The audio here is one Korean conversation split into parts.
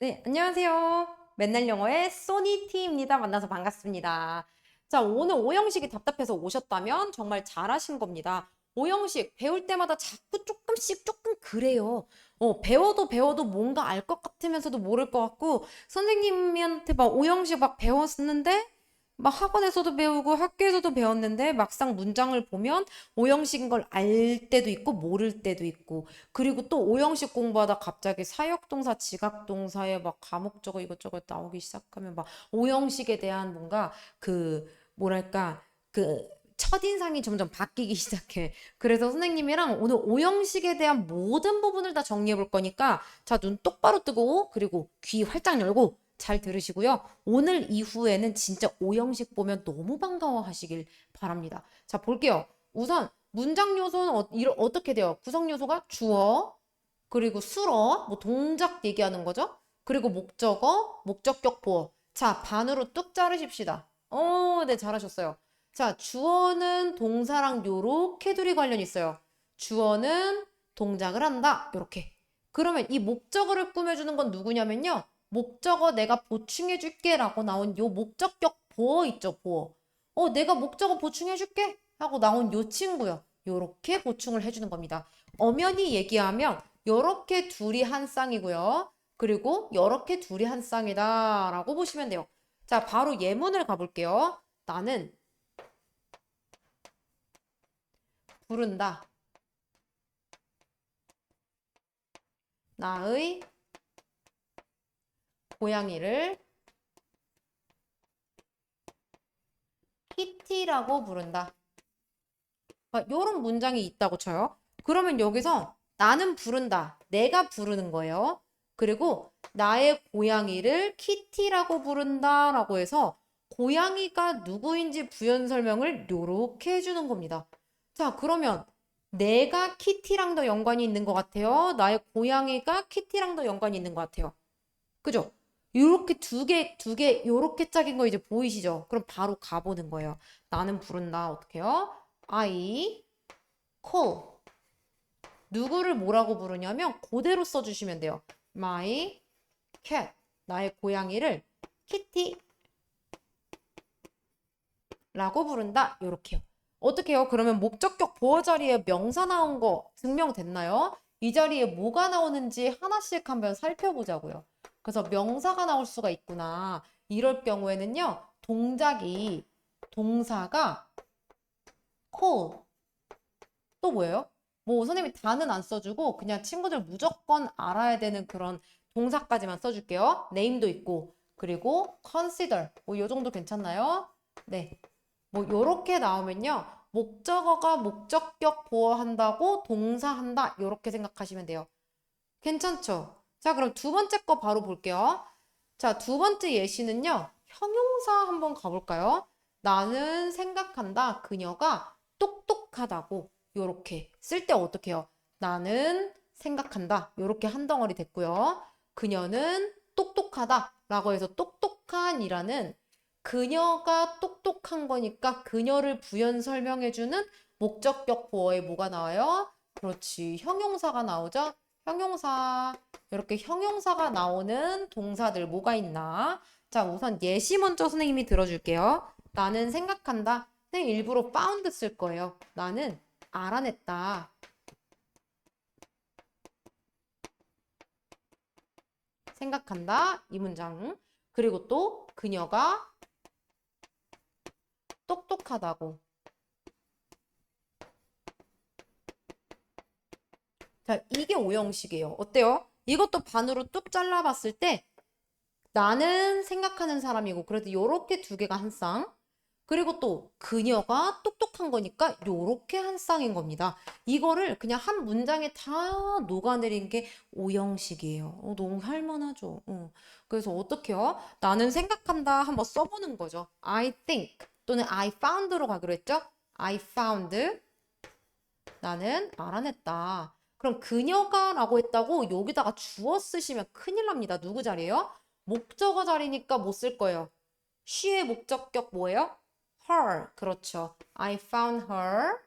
네, 안녕하세요. 맨날 영어의 소니티입니다. 만나서 반갑습니다. 자, 오늘 오형식이 답답해서 오셨다면 정말 잘하신 겁니다. 오형식 배울 때마다 자꾸 조금씩 조금 그래요. 어, 배워도 배워도 뭔가 알 것 같으면서도 모를 것 같고 선생님한테 막 오형식 막 배웠는데 막 학원에서도 배우고 학교에서도 배웠는데 막상 문장을 보면 오형식인 걸 알 때도 있고 모를 때도 있고 그리고 또 오형식 공부하다 갑자기 사역동사, 지각동사에 막 가목적어 이것저것 나오기 시작하면 막 오형식에 대한 뭔가 그 뭐랄까 그 첫인상이 점점 바뀌기 시작해. 그래서 선생님이랑 오늘 오형식에 대한 모든 부분을 다 정리해 볼 거니까 자, 눈 똑바로 뜨고 그리고 귀 활짝 열고 잘 들으시고요. 오늘 이후에는 진짜 오형식 보면 너무 반가워 하시길 바랍니다. 자, 볼게요. 우선 문장 요소는 어, 이러- 어떻게 돼요? 구성 요소가 주어, 그리고 수어, 뭐 동작 얘기하는 거죠. 그리고 목적어, 목적격 보어. 자, 반으로 뚝 자르십시다. 어, 네, 잘하셨어요. 자, 주어는 동사랑 요렇게 둘이 관련 있어요. 주어는 동작을 한다. 요렇게. 그러면 이 목적어를 꾸며주는 건 누구냐면요. 목적어 내가 보충해 줄게 라고 나온 요 목적격 보어 있죠, 보어. 어, 내가 목적어 보충해 줄게 하고 나온 요 친구요. 요렇게 보충을 해주는 겁니다. 엄연히 얘기하면 요렇게 둘이 한 쌍이고요. 그리고 요렇게 둘이 한 쌍이다 라고 보시면 돼요. 자, 바로 예문을 가볼게요. 나는 부른다. 나의 고양이를 키티라고 부른다. 이런 문장이 있다고 쳐요. 그러면 여기서 나는 부른다. 내가 부르는 거예요. 그리고 나의 고양이를 키티라고 부른다 라고 해서 고양이가 누구인지 부연 설명을 요렇게 해주는 겁니다. 자, 그러면 내가 키티랑 더 연관이 있는 것 같아요. 나의 고양이가 키티랑 더 연관이 있는 것 같아요. 그죠? 요렇게 두 개, 두 개, 요렇게 짝인 거 이제 보이시죠? 그럼 바로 가보는 거예요. 나는 부른다. 어떻게요? I call. 누구를 뭐라고 부르냐면 그대로 써주시면 돼요. My cat. 나의 고양이를 키티 라고 부른다. 요렇게요. 어떻게요? 그러면 목적격 보어 자리에 명사 나온 거 증명됐나요? 이 자리에 뭐가 나오는지 하나씩 한번 살펴보자고요. 그래서 명사가 나올 수가 있구나. 이럴 경우에는요, 동작이, 동사가 call. 또 뭐예요? 뭐 선생님이 다는 안 써주고 그냥 친구들 무조건 알아야 되는 그런 동사까지만 써줄게요. name도 있고 그리고 consider 뭐요 정도 괜찮나요? 네. 뭐 요렇게 나오면요. 목적어가 목적격 보어한다고 동사한다. 요렇게 생각하시면 돼요. 괜찮죠? 자, 그럼 두 번째 거 바로 볼게요. 자, 두 번째 예시는요. 형용사 한번 가볼까요? 나는 생각한다. 그녀가 똑똑하다고. 요렇게 쓸 때 어떻게 해요? 나는 생각한다. 요렇게 한 덩어리 됐고요. 그녀는 똑똑하다. 라고 해서 똑똑한이라는 그녀가 똑똑한 거니까 그녀를 부연 설명해주는 목적격 보어에 뭐가 나와요? 그렇지. 형용사가 나오죠? 형용사. 이렇게 형용사가 나오는 동사들 뭐가 있나? 자, 우선 예시 먼저 선생님이 들어줄게요. 나는 생각한다. 선생님 일부러 found 쓸 거예요. 나는 알아냈다. 생각한다. 이 문장. 그리고 또 그녀가 똑똑하다고. 자, 이게 오형식이에요. 어때요? 이것도 반으로 뚝 잘라봤을 때 나는 생각하는 사람이고 그래도 요렇게 두 개가 한 쌍. 그리고 또 그녀가 똑똑한 거니까 요렇게 한 쌍인 겁니다. 이거를 그냥 한 문장에 다 녹아내린 게 오형식이에요. 어, 너무 할만하죠. 어. 그래서 어떻게요? 나는 생각한다 한번 써보는 거죠. I think 또는 I found로 가기로 했죠? I found 나는 알아냈다. 그럼 그녀가 라고 했다고 여기다가 주어 쓰시면 큰일 납니다. 누구 자리예요? 목적어 자리니까 못 쓸 거예요. she의 목적격 뭐예요? her. 그렇죠. I found her.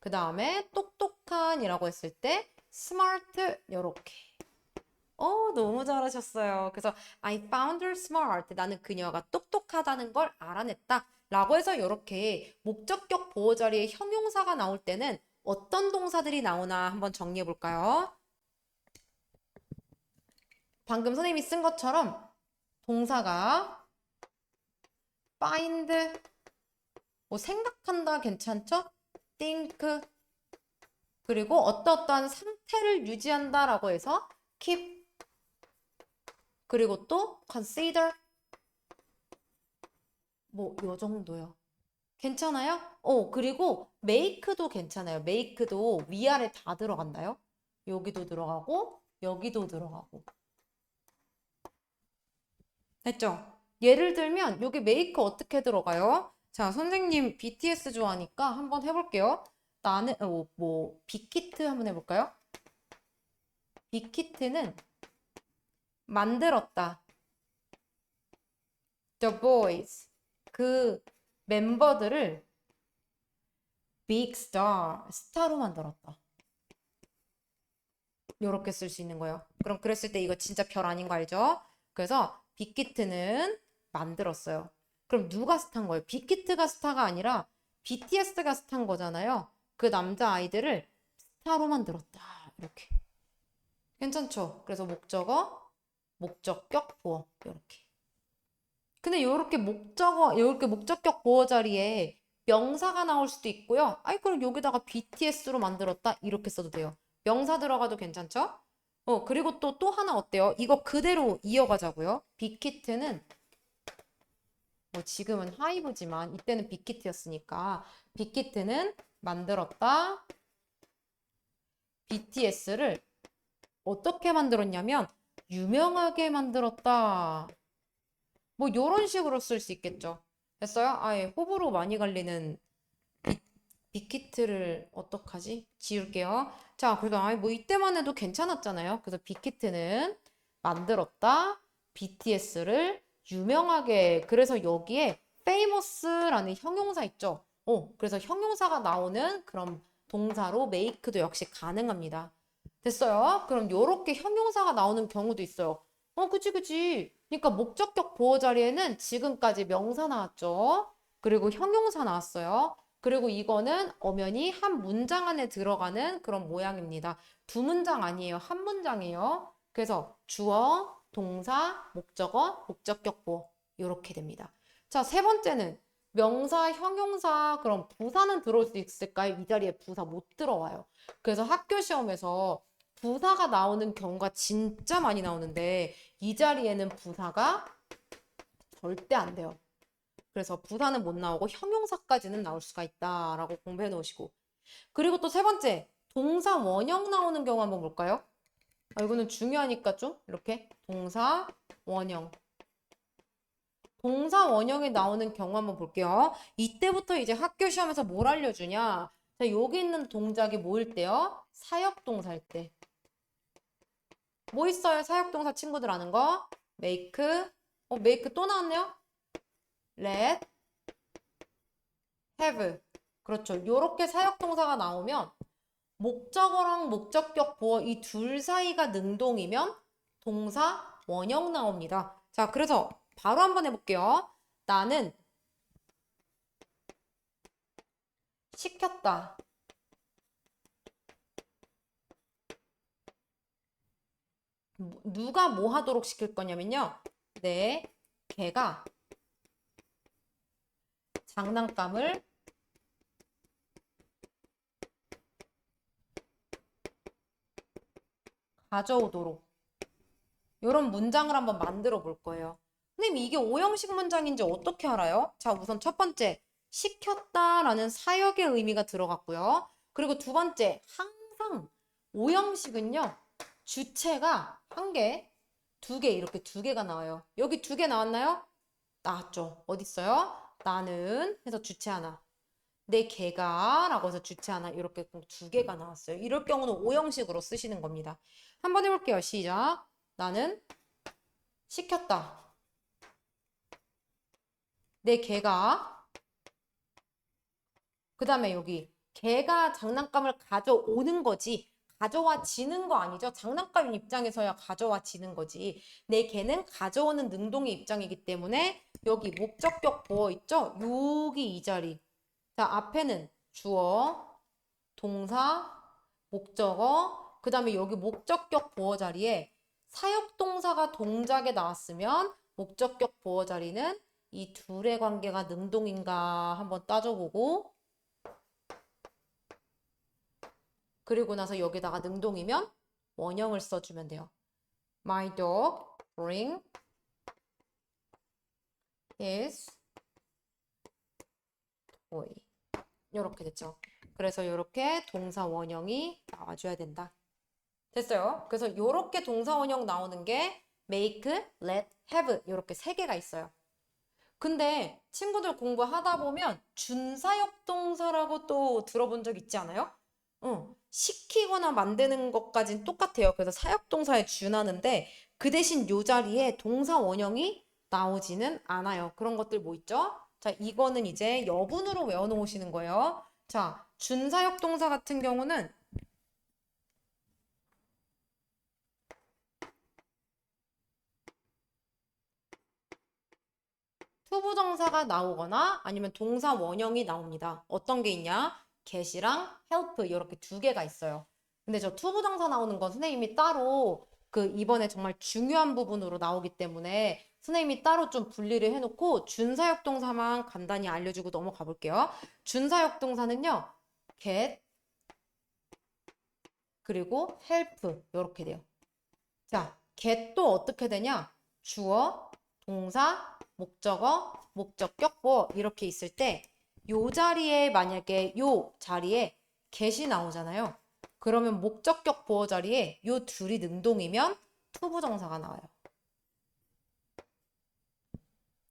그 다음에 똑똑한이라고 했을 때 smart 요렇게. 어, 너무 잘하셨어요. 그래서 I found her smart. 나는 그녀가 똑똑하다는 걸 알아냈다. 라고 해서 이렇게 목적격 보호 자리에 형용사가 나올 때는 어떤 동사들이 나오나 한번 정리해 볼까요? 방금 선생님이 쓴 것처럼 동사가 find 뭐 생각한다 괜찮죠? think 그리고 어떠어떠한 상태를 유지한다라고 해서 keep 그리고 또 consider 뭐 요 정도요. 괜찮아요? 어, 그리고 make도 괜찮아요. make도 위아래 다 들어간다요. 여기도 들어가고 여기도 들어가고. 됐죠? 예를 들면 여기 make 어떻게 들어가요? 자, 선생님 BTS 좋아하니까 한번 해볼게요. 나는 어, 뭐 빅히트 한번 해볼까요? 빅히트는 만들었다. The boys 그 멤버들을 big star 스타로 만들었다. 이렇게 쓸 수 있는 거예요. 그럼 그랬을 때 이거 진짜 별 아닌 거 알죠? 그래서 빅히트는 만들었어요. 그럼 누가 스타인 거예요? 빅히트가 스타가 아니라 BTS가 스타인 거잖아요. 그 남자 아이들을 스타로 만들었다. 이렇게. 괜찮죠? 그래서 목적어, 목적격, 보어. 이렇게. 근데 이렇게 목적어, 이렇게 목적격 보어 자리에 명사가 나올 수도 있고요. 아이, 그럼 여기다가 BTS로 만들었다. 이렇게 써도 돼요. 명사 들어가도 괜찮죠? 어, 그리고 또, 또 하나 어때요? 이거 그대로 이어가자고요. 빅히트는 뭐 지금은 하이브지만 이때는 빅히트였으니까 빅히트는 만들었다. BTS를 어떻게 만들었냐면 유명하게 만들었다. 뭐 이런 식으로 쓸 수 있겠죠. 됐어요? 아예 호불호 많이 갈리는 빅- 빅히트를 어떡하지? 지울게요. 자, 그래도 아예 뭐 이때만 해도 괜찮았잖아요. 그래서 빅히트는 만들었다. BTS를 유명하게. 그래서 여기에 famous라는 형용사 있죠. 어, 그래서 형용사가 나오는 그런 동사로 make도 역시 가능합니다. 됐어요? 그럼 요렇게 형용사가 나오는 경우도 있어요. 어, 그치, 그치. 그러니까 목적격 보호 자리에는 지금까지 명사 나왔죠. 그리고 형용사 나왔어요. 그리고 이거는 엄연히 한 문장 안에 들어가는 그런 모양입니다. 두 문장 아니에요. 한 문장이에요. 그래서 주어, 동사, 목적어, 목적격 보호. 이렇게 됩니다. 자, 세 번째는 명사, 형용사, 그럼 부사는 들어올 수 있을까요? 이 자리에 부사 못 들어와요. 그래서 학교 시험에서 부사가 나오는 경우가 진짜 많이 나오는데 이 자리에는 부사가 절대 안 돼요. 그래서 부사는 못 나오고 형용사까지는 나올 수가 있다라고 공부해 놓으시고 그리고 또 세 번째 동사 원형 나오는 경우 한번 볼까요? 아, 이거는 중요하니까 좀 이렇게 동사 원형 동사 원형이 나오는 경우 한번 볼게요. 이때부터 이제 학교 시험에서 뭘 알려주냐? 자, 여기 있는 동작이 뭐일 때요? 사역 동사일 때. 뭐 있어요? 사역동사 친구들 아는 거? make. 어, make 또 나왔네요? let. have. 그렇죠. 요렇게 사역동사가 나오면 목적어랑 목적격 보어 이 둘 사이가 능동이면 동사 원형 나옵니다. 자, 그래서 바로 한번 해볼게요. 나는 시켰다. 누가 뭐 하도록 시킬 거냐면요. 내 개가 장난감을 가져오도록 이런 문장을 한번 만들어 볼 거예요. 선생님, 이게 오형식 문장인지 어떻게 알아요? 자, 우선 첫 번째, 시켰다라는 사역의 의미가 들어갔고요. 그리고 두 번째, 항상 오형식은요, 주체가 한 개, 두 개, 이렇게 두 개가 나와요. 여기 두 개 나왔나요? 나왔죠. 어디 있어요? 나는 해서 주체 하나. 내 개가 라고 해서 주체 하나 이렇게 꼭두 개가 나왔어요. 이럴 경우는 오형식으로 쓰시는 겁니다. 한번 해볼게요. 시작. 나는 시켰다. 내 개가 그 다음에 여기 개가 장난감을 가져오는 거지 가져와지는 거 아니죠? 장난감 입장에서야 가져와지는 거지. 내 개는 가져오는 능동의 입장이기 때문에 여기 목적격 보어 있죠? 여기 이 자리. 자, 앞에는 주어, 동사, 목적어, 그 다음에 여기 목적격 보어 자리에 사역동사가 동작에 나왔으면 목적격 보어 자리는 이 둘의 관계가 능동인가 한번 따져보고 그리고 나서 여기다가 능동이면 원형을 써주면 돼요. My dog bring his toy. 이렇게 됐죠. 그래서 이렇게 동사 원형이 나와줘야 된다. 됐어요. 그래서 이렇게 동사 원형 나오는 게 make, let, have 이렇게 세 개가 있어요. 근데 친구들 공부하다 보면 준사역 동사라고 또 들어본 적 있지 않아요? 응. 시키거나 만드는 것까진 똑같아요. 그래서 사역동사에 준하는데 그 대신 요 자리에 동사 원형이 나오지는 않아요. 그런 것들 뭐 있죠? 자, 이거는 이제 여분으로 외워놓으시는 거예요. 자, 준사역동사 같은 경우는 투부정사가 나오거나 아니면 동사 원형이 나옵니다. 어떤 게 있냐? Get이랑 help 이렇게 두 개가 있어요. 근데 저 투부정사 나오는 건 선생님이 따로 그 이번에 정말 중요한 부분으로 나오기 때문에 선생님이 따로 좀 분리를 해놓고 준사역 동사만 간단히 알려주고 넘어가 볼게요. 준사역 동사는요. get 그리고 help 이렇게 돼요. 자, get도 어떻게 되냐? 주어, 동사, 목적어, 목적격 보 이렇게 있을 때 요 자리에 만약에 요 자리에 get이 나오잖아요. 그러면 목적격 보어 자리에 요 둘이 능동이면 투부정사가 나와요.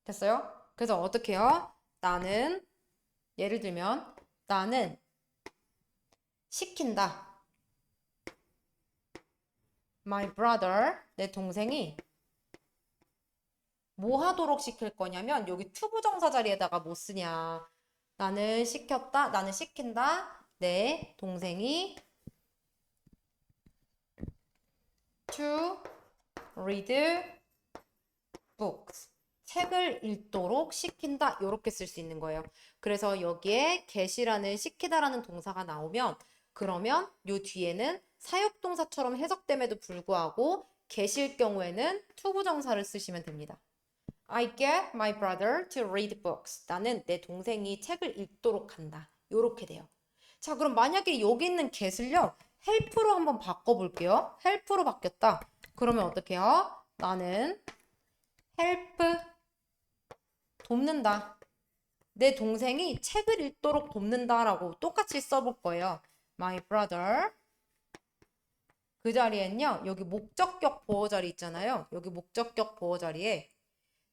됐어요? 그래서 어떻게 해요? 나는 예를 들면 나는 시킨다. My brother, 내 동생이 뭐 하도록 시킬 거냐면 여기 투부정사 자리에다가 뭐 쓰냐. 나는 시켰다. 나는 시킨다. 내 동생이 to read books. 책을 읽도록 시킨다. 이렇게 쓸 수 있는 거예요. 그래서 여기에 get이라는 시키다라는 동사가 나오면 그러면 요 뒤에는 사역동사처럼 해석됨에도 불구하고 get일 경우에는 투부정사를 쓰시면 됩니다. I get my brother to read books. 나는 내 동생이 책을 읽도록 한다. 요렇게 돼요. 자, 그럼 만약에 여기 있는 get을요. help로 한번 바꿔볼게요. help로 바뀌었다. 그러면 어떻게 해요? 나는 help 돕는다. 내 동생이 책을 읽도록 돕는다라고 똑같이 써볼 거예요. My brother. 그 자리엔요. 여기 목적격 보어 자리 있잖아요. 여기 목적격 보어 자리에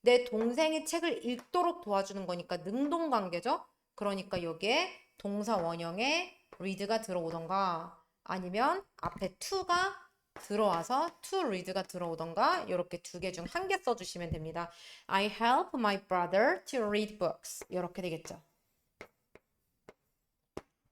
내 동생이 책을 읽도록 도와주는 거니까 능동 관계죠. 그러니까 여기에 동사 원형에 read가 들어오던가 아니면 앞에 to가 들어와서 to read가 들어오던가 이렇게 두 개 중 한 개 써주시면 됩니다. I help my brother to read books. 이렇게 되겠죠.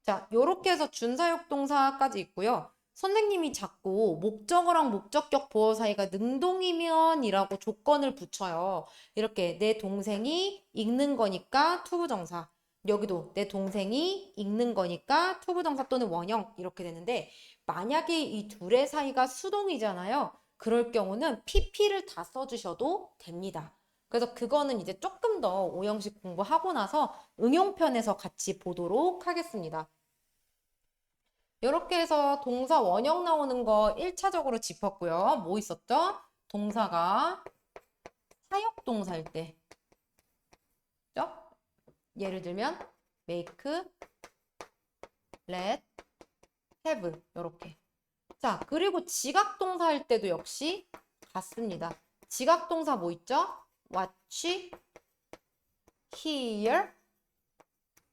자, 이렇게 해서 준사역 동사까지 있고요. 선생님이 자꾸 목적어랑 목적격 보어 사이가 능동이면이라고 조건을 붙여요. 이렇게 내 동생이 읽는 거니까 투부정사. 여기도 내 동생이 읽는 거니까 투부정사 또는 원형 이렇게 되는데 만약에 이 둘의 사이가 수동이잖아요. 그럴 경우는 PP를 다 써주셔도 됩니다. 그래서 그거는 이제 조금 더 오형식 공부하고 나서 응용편에서 같이 보도록 하겠습니다. 이렇게 해서 동사 원형 나오는 거 1차적으로 짚었고요. 뭐 있었죠? 동사가 사역 동사일 때. 그죠? 예를 들면 make, let, have 이렇게. 자, 그리고 지각 동사 할 때도 역시 같습니다. 지각 동사 뭐 있죠? watch, hear,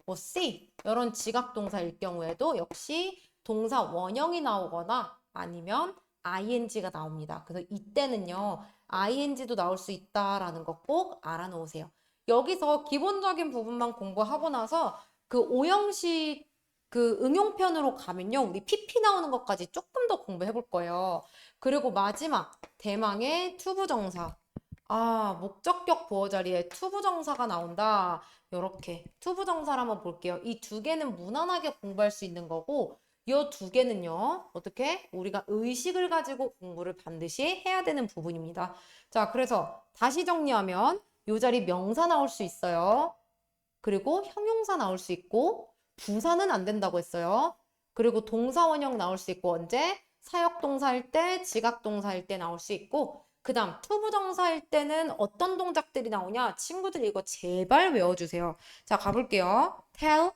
뭐 see 이런 지각 동사일 경우에도 역시 동사 원형이 나오거나 아니면 ing가 나옵니다. 그래서 이때는요, ing도 나올 수 있다라는 거 꼭 알아놓으세요. 여기서 기본적인 부분만 공부하고 나서 그 오형식 그 응용편으로 가면요. 우리 PP 나오는 것까지 조금 더 공부해 볼 거예요. 그리고 마지막 대망의 투부정사. 아, 목적격 보어 자리에 투부정사가 나온다. 요렇게 투부정사를 한번 볼게요. 이 두 개는 무난하게 공부할 수 있는 거고 이 두 개는요. 어떻게? 우리가 의식을 가지고 공부를 반드시 해야 되는 부분입니다. 자, 그래서 다시 정리하면 요 자리 명사 나올 수 있어요. 그리고 형용사 나올 수 있고 부사는 안 된다고 했어요. 그리고 동사 원형 나올 수 있고 언제? 사역동사일 때, 지각동사일 때 나올 수 있고 그 다음 투부정사일 때는 어떤 동작들이 나오냐? 친구들 이거 제발 외워주세요. 자 가볼게요. tell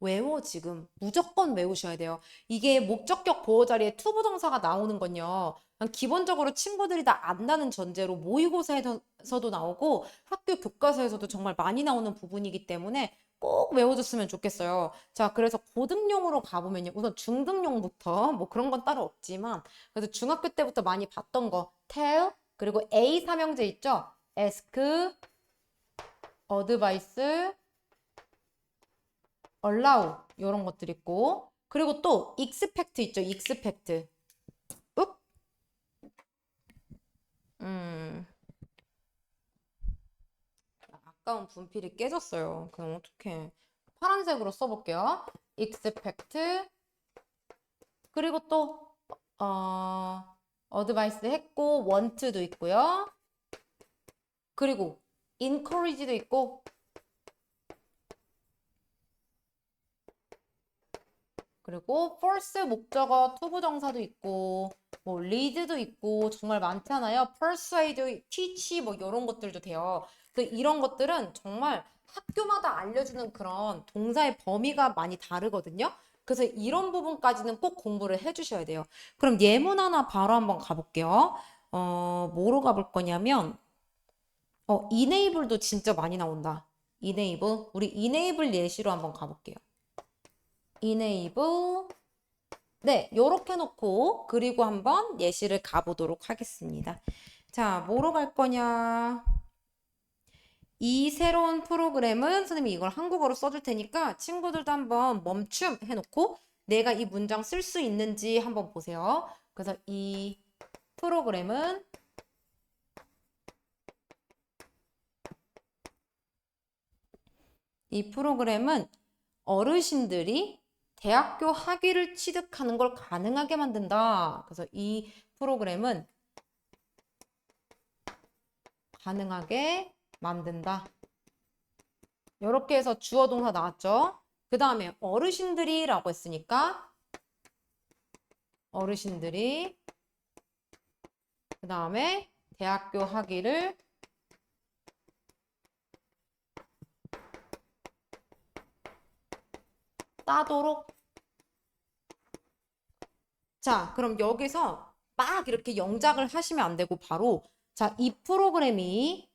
외워 지금 무조건 외우셔야 돼요. 이게 목적격 보호 자리에 투부정사가 나오는 건요. 기본적으로 친구들이 다 안다는 전제로 모의고사에서도 나오고 학교 교과서에서도 정말 많이 나오는 부분이기 때문에 꼭 외워줬으면 좋겠어요. 자, 그래서 고등용으로 가보면요. 우선 중등용부터 뭐 그런 건 따로 없지만 그래서 중학교 때부터 많이 봤던 거 tell 그리고 A 삼형제 있죠? ask, advice, allow 이런 것들 있고 그리고 또 expect 있죠? expect. 욱? 음. 아까운 분필이 깨졌어요. 그럼 어떡해. 파란색으로 써볼게요. expect 그리고 또 어, advice 했고 want도 있고요. 그리고 encourage도 있고 그리고 force 목적어 투부정사도 있고 뭐 lead도 있고 정말 많잖아요. persuade, teach 뭐 이런 것들도 돼요. 그 이런 것들은 정말 학교마다 알려주는 그런 동사의 범위가 많이 다르거든요. 그래서 이런 부분까지는 꼭 공부를 해주셔야 돼요. 그럼 예문 하나 바로 한번 가볼게요. 어, 뭐로 가볼 거냐면, 어, enable도 진짜 많이 나온다. enable. 우리 enable 예시로 한번 가볼게요. Enable. 네, 요렇게 놓고, 그리고 한번 예시를 가보도록 하겠습니다. 자, 뭐로 갈 거냐? 이 새로운 프로그램은 선생님이 이걸 한국어로 써줄 테니까 친구들도 한번 멈춤 해놓고 내가 이 문장 쓸 수 있는지 한번 보세요. 그래서 이 프로그램은 이 프로그램은 어르신들이 대학교 학위를 취득하는 걸 가능하게 만든다. 그래서 이 프로그램은 가능하게 만든다. 이렇게 해서 주어 동사 나왔죠. 그 다음에 어르신들이 라고 했으니까 어르신들이 그 다음에 대학교 학위를 따도록 자, 그럼 여기서 막 이렇게 영작을 하시면 안 되고 바로 자, 이 프로그램이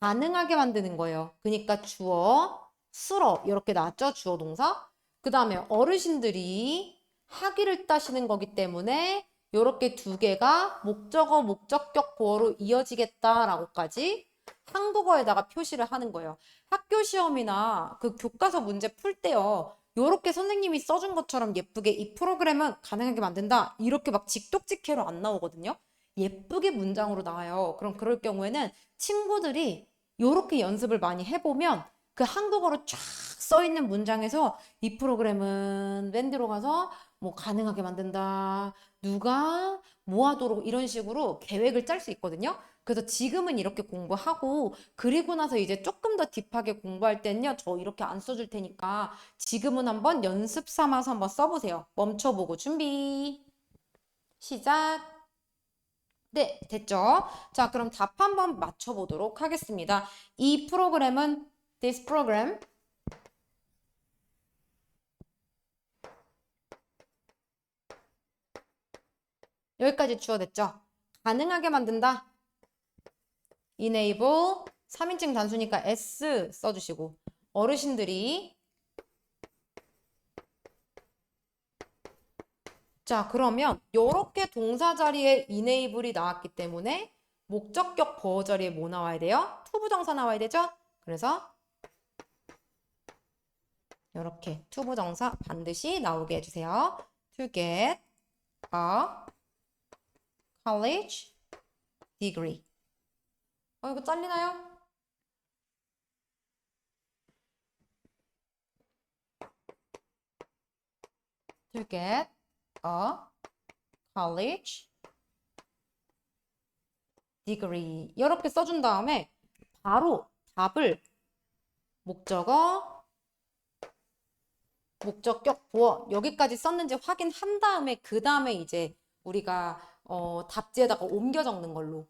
가능하게 만드는 거예요. 그러니까 주어, 수러 이렇게 나왔죠? 주어 동사. 그 다음에 어르신들이 학위를 따시는 거기 때문에 이렇게 두 개가 목적어, 목적격 보어로 이어지겠다라고까지 한국어에다가 표시를 하는 거예요. 학교 시험이나 그 교과서 문제 풀 때요. 요렇게 선생님이 써준 것처럼 예쁘게 이 프로그램은 가능하게 만든다. 이렇게 막 직독직해로 안 나오거든요. 예쁘게 문장으로 나와요. 그럼 그럴 경우에는 친구들이 요렇게 연습을 많이 해보면 그 한국어로 쫙 써 있는 문장에서 이 프로그램은 맨 뒤로 가서 뭐 가능하게 만든다. 누가 뭐 하도록 이런 식으로 계획을 짤 수 있거든요. 그래서 지금은 이렇게 공부하고 그리고 나서 이제 조금 더 딥하게 공부할 때는요. 저 이렇게 안 써줄 테니까 지금은 한번 연습 삼아서 한번 써보세요. 멈춰보고 준비. 시작. 네, 됐죠? 자, 그럼 답 한번 맞춰보도록 하겠습니다. 이 프로그램은 this program 여기까지 주어 됐죠? 가능하게 만든다. Enable 3인칭 단수니까 s 써주시고 어르신들이 자, 그러면 이렇게 동사 자리에 enable이 나왔기 때문에 목적격 보어 자리에 뭐 나와야 돼요? 투부정사 나와야 되죠? 그래서 이렇게 투부정사 반드시 나오게 해주세요. To get a college degree. 어, 이거 잘리나요? To get a college degree. 이렇게 써준 다음에 바로 답을 목적어, 목적격 보어 여기까지 썼는지 확인한 다음에 그 다음에 이제 우리가 어, 답지에다가 옮겨 적는 걸로.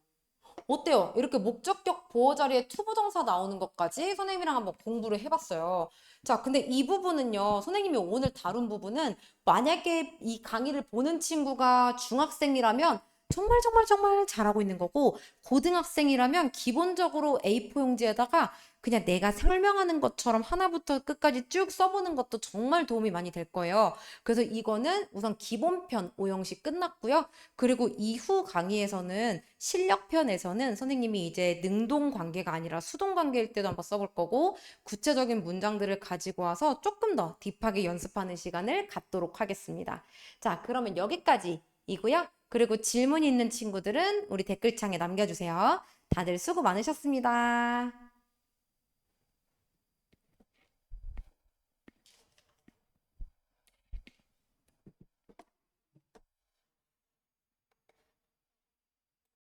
어때요? 이렇게 목적격 보어 자리에 투부정사 나오는 것까지 선생님이랑 한번 공부를 해봤어요. 자, 근데 이 부분은요, 선생님이 오늘 다룬 부분은 만약에 이 강의를 보는 친구가 중학생이라면 정말 정말 정말 잘하고 있는 거고, 고등학생이라면 기본적으로 A4 용지에다가 그냥 내가 설명하는 것처럼 하나부터 끝까지 쭉 써보는 것도 정말 도움이 많이 될 거예요. 그래서 이거는 우선 기본편 오형식 끝났고요. 그리고 이후 강의에서는 실력편에서는 선생님이 이제 능동 관계가 아니라 수동 관계일 때도 한번 써볼 거고 구체적인 문장들을 가지고 와서 조금 더 딥하게 연습하는 시간을 갖도록 하겠습니다. 자, 그러면 여기까지이고요. 그리고 질문 있는 친구들은 우리 댓글창에 남겨주세요. 다들 수고 많으셨습니다.